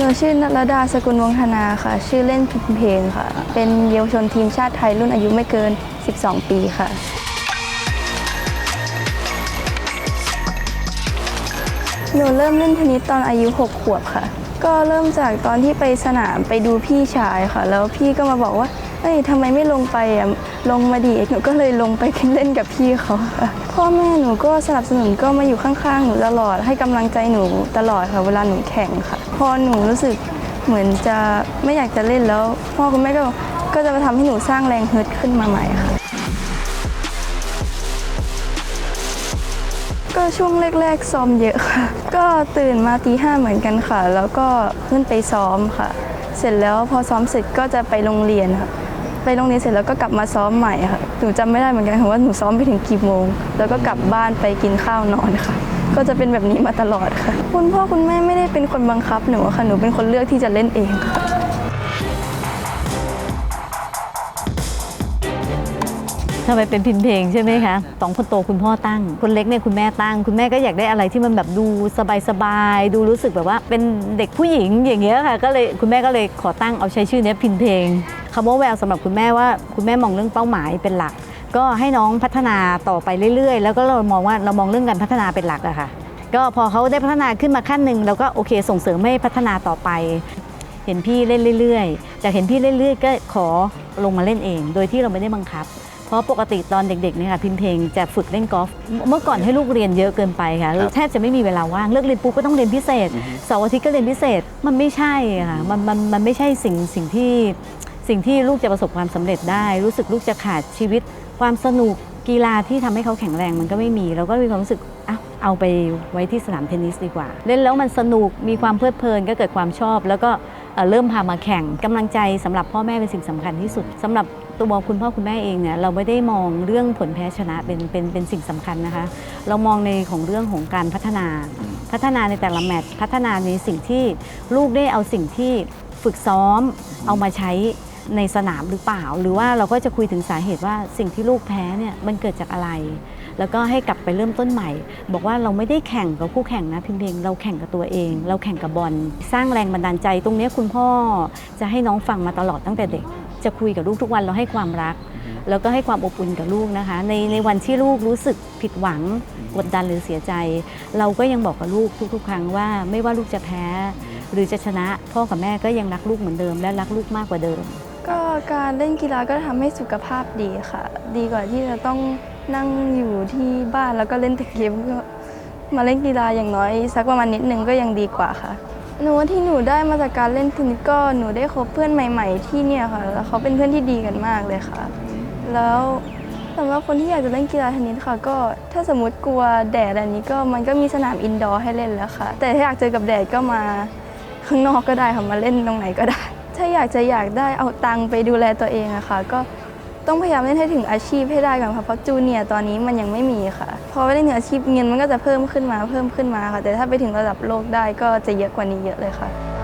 หนูชื่อนรดาสกุลวงธนาค่ะ ชื่อเล่นพิมเพลงค่ะ เป็นเยาวชนทีมชาติไทยรุ่นอายุไม่เกิน 12 ปีค่ะ หนูเริ่มเล่นเทนนิสตอนอายุ 6 ขวบค่ะ ก็เริ่มจากตอนที่ไปสนามไปดูพี่ชายค่ะ แล้วพี่ก็มาบอกว่า เอ้ยทำไมไม่ลงไปอะ ลงมาดีหนูก็เลยลงไปเล่นกับพี่เขาค่ะพ่อแม่หนูก็สนับสนุนก็มาอยู่ข้างๆ หนูตลอดให้กำลังใจหนูตลอดค่ะ เวลาหนูแข่งค่ะ พอหนูรู้สึกเหมือนจะไม่อยากจะเล่นแล้วพ่อคุณแม่ก็ก็จะมาทำให้หนูสร้างแรงฮึดขึ้นมาใหม่ค่ะ ก็ช่วงแรกๆซ้อมเยอะค่ะ ก็ตื่นมาตีห้าเหมือนกันค่ะ แล้วก็ขึ้นไปซ้อมค่ะ เสร็จแล้วพอซ้อมเสร็จก็จะไปโรงเรียนค่ะ ไปโรงเรียนเสร็จแล้วก็กลับมาซ้อมใหม่ค่ะหนูจำไม่ได้เหมือนกันค่ะว่าหนูซ้อมไปถึงกี่โมง แล้วก็กลับบ้านไปกินข้าวนอนค่ะ ก็จะเป็นแบบนี้มาตลอดค่ะ คุณพ่อคุณแม่ไม่ได้เป็นคนบังคับหนูค่ะหนูเป็นคนเลือกที่จะเล่นเองค่ะ ทำไมเป็นพินเพลงใช่ไหมคะสองคนโตคุณพ่อตั้ง คนเล็กเนี่ยคุณแม่ตั้ง คุณแม่ก็อยากได้อะไรที่มันแบบดูสบายๆดูรู้สึกแบบว่าเป็นเด็กผู้หญิงอย่างเงี้ยค่ะก็เลยคุณแม่ก็เลยขอตั้งเอาใช้ชื่อเนี้ยพินเพลงคำว่าแววสำหรับคุณแม่ว่าคุณแม่มองเรื่องเป้าหมายเป็นหลัก ก็ให้น้องพัฒนาต่อไปเรื่อย ๆ แล้วก็เรามองว่าเรามองเรื่องการพัฒนาเป็นหลักอะค่ะ ก็พอเขาได้พัฒนาขึ้นมาขั้นหนึ่งเราก็โอเคส่งเสริมให้พัฒนาต่อไปเห็นพี่เล่นเรื่อยๆ จากเห็นพี่เล่นเรื่อยๆ ก็ขอลงมาเล่นเอง โดยที่เราไม่ได้บังคับ เพราะปกติตอนเด็กๆเนี่ยค่ะพิมเพลงจะฝึกเล่นกอล์ฟเมื่อก่อนให้ลูกเรียนเยอะเกินไปค่ะครับแทบจะไม่มีเวลาว่างเลิกเรียนปุ๊บก็ต้องเรียนพิเศษเสาร์อาทิตย์ก็เรียนพิเศษมันไม่ใช่ค่ะมันมันมันไม่ใช่สิ่งสิ่งที่สิ่งที่ลูกจะประสบความสำเร็จได้ รู้สึกลูกจะขาดชีวิต ความสนุกกีฬาที่ทำให้เขาแข็งแรงมันก็ไม่มี เราก็มีความรู้สึกอะเอาไปไว้ที่สนามเทนนิสดีกว่า เล่นแล้วมันสนุกมีความเพลิดเพลินก็เกิดความชอบ แล้วก็เอ่อเริ่มพามาแข่งกำลังใจสำหรับพ่อแม่เป็นสิ่งสำคัญที่สุดสำหรับ ตัวคุณพ่อคุณแม่เองเนี่ยเราไม่ได้มองเรื่องผลแพ้ชนะเป็นเป็นเป็นสิ่งสำคัญนะคะ เรามองในของเรื่องของการพัฒนา พัฒนาในแต่ละแมตช์พัฒนาในสิ่งที่ลูกได้เอาสิ่งที่ฝึกซ้อมเอามาใช้ในสนามหรือเปล่า หรือว่าเราก็จะคุยถึงสาเหตุว่าสิ่งที่ลูกแพ้เนี่ยมันเกิดจากอะไร แล้วก็ให้กลับไปเริ่มต้นใหม่ บอกว่าเราไม่ได้แข่งกับคู่แข่งนะพิมเพลงเราแข่งกับตัวเอง เราแข่งกับบอลสร้างแรงบันดาลใจ ตรงนี้คุณพ่อจะให้น้องฟังมาตลอดตั้งแต่เด็ก จะคุยกับลูกทุกวันเราให้ความรัก แล้วก็ให้ความอบอุ่นกับลูกนะคะ ในในวันที่ลูกรู้สึกผิดหวังกดดันหรือเสียใจ เราก็ยังบอกกับลูกทุก ๆ ครั้งว่าไม่ว่าลูกจะแพ้ หรือจะชนะ พ่อกับแม่ก็ยังรักลูกเหมือนเดิม และรักลูกมากกว่าเดิม ก็การเล่นกีฬาก็ทำให้สุขภาพดีค่ะ ดีกว่าที่จะต้องนั่งอยู่ที่บ้านแล้วก็เล่นแต่เกมก็มาเล่นกีฬาอย่างน้อย สักประมาณนิดนึงก็ยังดีกว่าค่ะ หนูว่าที่หนูได้มาจากการเล่นเทนนิสก็หนูได้คบเพื่อนใหม่ ๆ ที่เนี่ยค่ะ แล้วเขาเป็นเพื่อนที่ดีกันมากเลยค่ะ แล้วสำหรับคนที่อยากจะเล่นกีฬาเทนนิสค่ะ ก็ถ้าสมมติกลัวแดดอันนี้ก็มันก็มีสนามอินดอร์ให้เล่นแล้วค่ะ แต่ถ้าอยากเจอกับแดดก็มาข้างนอกก็ได้ค่ะมาเล่นตรงไหนก็ได้ ถ้าอยากจะอยากได้เอาตังค์ไปดูแลตัวเองอะค่ะ ก็ ต้องพยายามเล่นให้ถึงอาชีพให้ได้ก่อนค่ะเพราะจูเนียร์ตอนนี้มันยังไม่มีค่ะพอไปเล่นถึงอาชีพเงินมันก็จะเพิ่มขึ้นมาเพิ่มขึ้นมาค่ะ แต่ถ้าไปถึงระดับโลกได้ก็จะเยอะกว่านี้เยอะเลยค่ะ